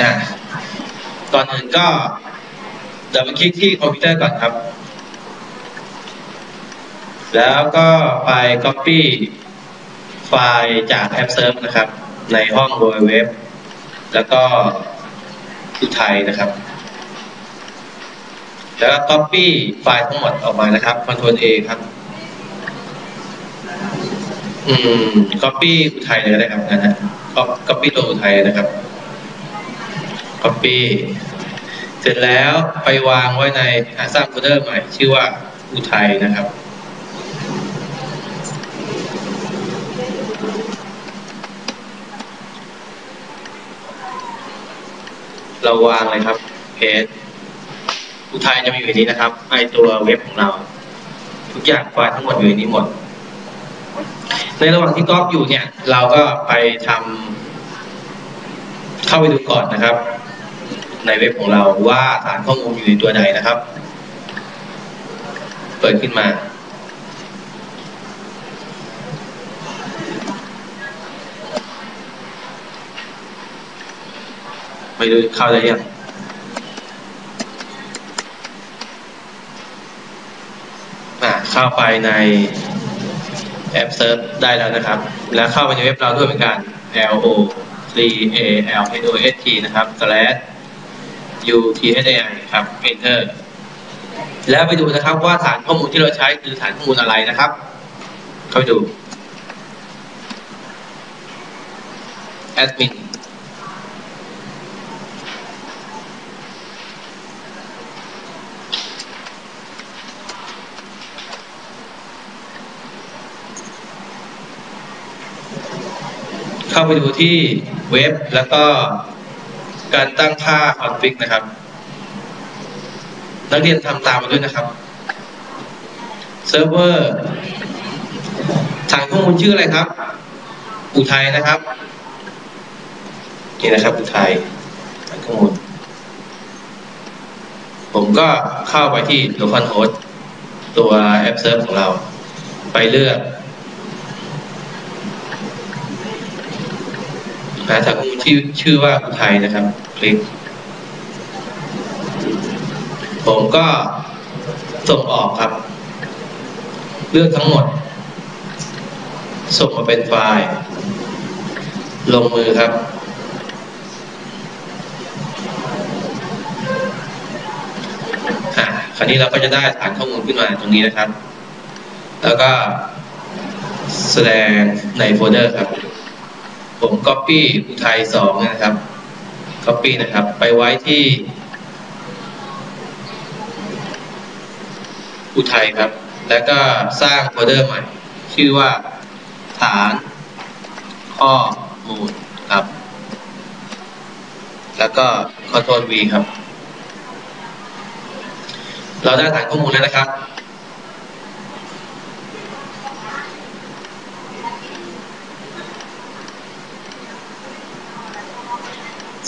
อะก่อนอื่นก็เดี๋ยวไปคลิกที่คอมพิวเตอร์ก่อนครับ แล้วก็ไป Copy ไฟล์จากแอปเซิร์ฟนะครับ ในห้อง www แล้วก็อุทัยนะครับ แล้วก็ Copy ไฟล์ทั้งหมดออกมานะครับ Ctrl A ครับ อืม Copy อุทัยเลยก็ได้ครับนะฮะ Copy ตัวอุทัยนะครับ Copy เสร็จแล้วไปวางไว้ในสร้างโฟลเดอร์ใหม่ ชื่อว่าอุทัยนะครับ เราวางเลยครับเพจอุทัยจะมีอยู่ในนี้นะครับไอตัวเว็บของเรา ทุกอย่างไฟล์ทั้งหมดอยู่ในนี้หมด ในระหว่างที่ก๊อปอยู่เนี่ย เราก็ไปทำเข้าไปดูก่อนนะครับ ในเว็บของเราว่าฐานข้อมูลอยู่ในตัวใดนะครับ เปิดขึ้นมา ไม่รู้เข้าได้ยังเข้าไปในแอปเซิร์ชได้แล้วนะครับ แล้วเข้าไปในเว็บเราด้วยเหมือนกัน l o 3 a l h o s t นะครับ slash u t h a i ครับ enter แล้วไปดูนะครับว่าฐานข้อมูลที่เราใช้คือฐานข้อมูลอะไรนะครับ เข้าไปดู admin เข้าไปดูที่เว็บแล้วก็ การตั้งค่าคอนฟิกนะครับ นักเรียนทำตามมาด้วยนะครับเซิร์ฟเวอร์ฐานข้อมูลชื่ออะไรครับ อุทัยนะครับ นี่นะครับ อุทัยฐานข้อมูล ผมก็เข้าไปที่ localhost ตัวแอปเซิร์ฟของเรา ไปเลือกาฐานข้อมูลที่ชื่อว่าอุทัยนะครับ คลิก ผมก็ส่งออกครับ เลือกทั้งหมด ส่งมาเป็นไฟล์ ลงมือครับ อะ คราวนี้เราก็จะได้ฐานข้อมูลขึ้นมาตรงนี้นะครับ แล้วก็แสดงในโฟลเดอร์ครับ ผม Copy อุทัยสองนะครับ Copy นะครับ ไปไว้ที่อุทัยครับ แล้วก็สร้างโฟลเดอร์ใหม่ ชื่อว่าฐานข้อมูลครับ แล้วก็ Ctrl V ครับ เราได้ฐานข้อมูลแล้วนะครับ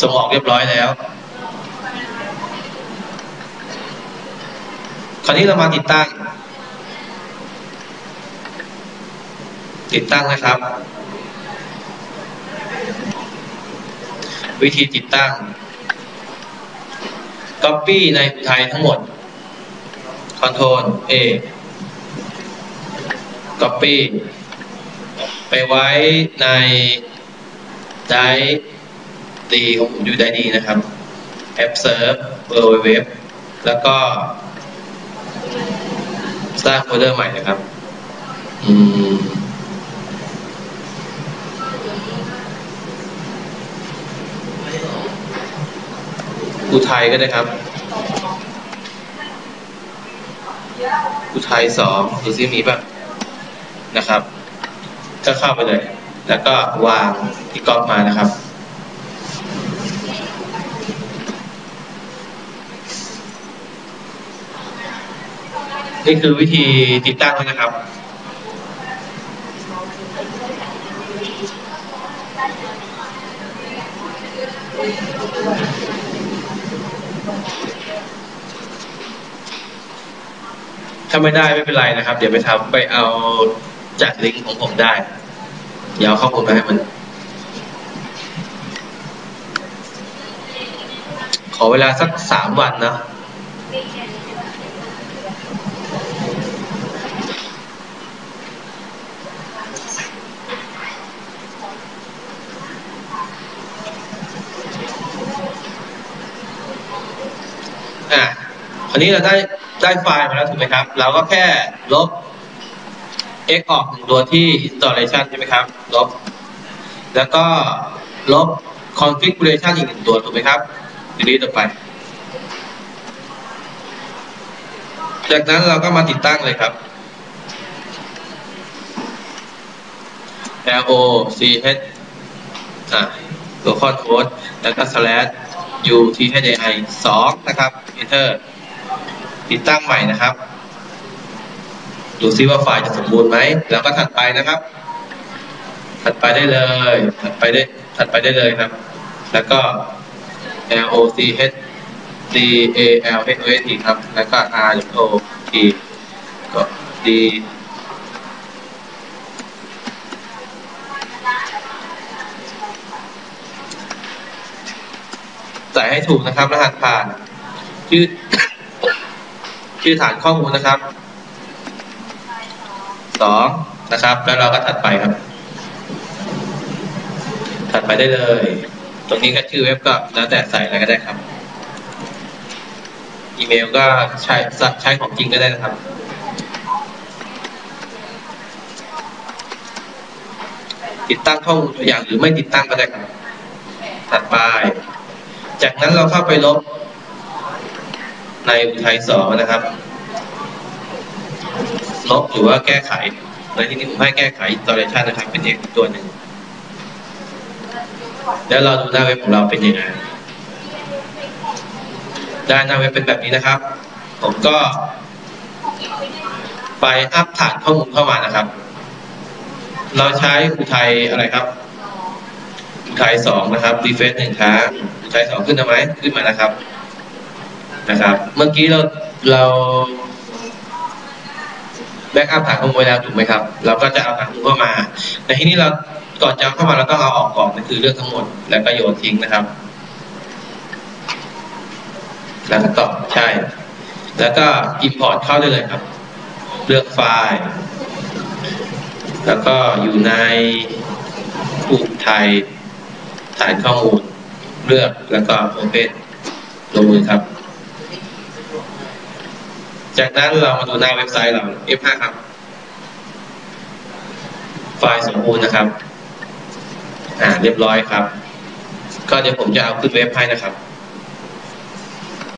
ส่งออกเรียบร้อยแล้ว คราวนี้เรามาติดตั้ง ติดตั้งนะครับ วิธีติดตั้ง Copy ในไทยทั้งหมด Ctrl A Copy ไปไว้ในได ดีของผมอยู่ได้ดีนะครับแอปเซิร์ฟเบอร์เว็บแล้วก็ สร้างโฟลเดอร์ใหม่นะครับ อืมอุทัยก็ได้ครับอุทัยสองดูซิมีป่ะนะครับ ก็เข้าไปเลย แล้วก็วางที่ก๊อปมานะครับ นี่คือวิธีติดตั้งนะครับ ถ้าไม่ได้ไม่เป็นไรนะครับ เดี๋ยวไปทำไปเอาจากลิงก์ของผมได้ เดี๋ยวเอาข้อมูลมาให้มัน ขอเวลาสักสามวันนะ อะคราวนี้เราได้ได้ไฟล์มาแล้วถูกไหมครับ เราก็แค่ลบ x ออกหนึ่งตัวที่ installation ใช่ไหมครับ ลบ แล้วก็ลบ configuration อีกหนึ่งตัวถูกไหมครับ delete ออกไป จากนั้นเราก็มาติดตั้งเลยครับ l o c h อะ local code แล้วก็ slash u t h a i สองนะครับ enter ติดตั้งใหม่นะครับ ดูซิว่าไฟล์จะสมบูรณ์ไหม แล้วก็ถัดไปนะครับ ถัดไปได้เลย ถัดไปได้ ถัดไปได้เลยครับ แล้วก็ L O C H D A L H O S T ครับ แล้วก็ R O T ก็ D ใส่ให้ถูกนะครับ รหัสผ่าน ชื่อ ชื่อฐานข้อมูลนะครับสองนะครับ แล้วเราก็ถัดไปครับ ถัดไปได้เลย ตรงนี้ก็ชื่อเว็บก็แล้วแต่ใส่อะไรก็ได้ครับ อีเมลก็ใช้ใช้ของจริงก็ได้นะครับติดตั้งข้อมูลตัวอย่างหรือไม่ติดตั้งก็ได้ครับถัดไป จากนั้นเราเข้าไปลบในอุทัยสองนะครับ ลบหรือว่าแก้ไขในที่นี้ผมให้แก้ไข installation นะครับ เป็น x ตัวหนึ่ง แล้วเราดูหน้าเว็บของเราเป็นยังไงได้หน้าเว็บเป็นแบบนี้นะครับ ผมก็ ไปอัพฐานข้อมูลเข้ามานะครับ เราใช้อุทัยอะไรครับอุทัยสองนะครับรีเฟซหนึ่งครั้ง อุทัยสองขึ้นมาไม ขึ้นมานะครับ นะครับ เมื่อกี้เราเราแบ็กอัพฐานข้อมูลไว้แล้วถูกไหมครับ เราก็จะเอาฐานข้อมูลเข้ามาแต่ที่นี้เราก่อนจะเข้ามาเราต้องเอาออกก่อนนั่นคือเลือกทั้งหมด แล้วก็โยนทิ้งนะครับ แล้วก็ตอบใช่ แล้วก็ import เข้าได้เลยครับ เลือกไฟล์ แล้วก็อยู่ในผูกไทยฐานข้อมูล เลือกแล้วก็ open ลงมือครับ จากนั้นเรามาดูหน้าเว็บไซต์เรา F5 ครับ ไฟล์สมบูรณ์นะครับ อ่าเรียบร้อยครับ ก็เดี๋ยวผมจะเอาขึ้นเว็บให้นะครับ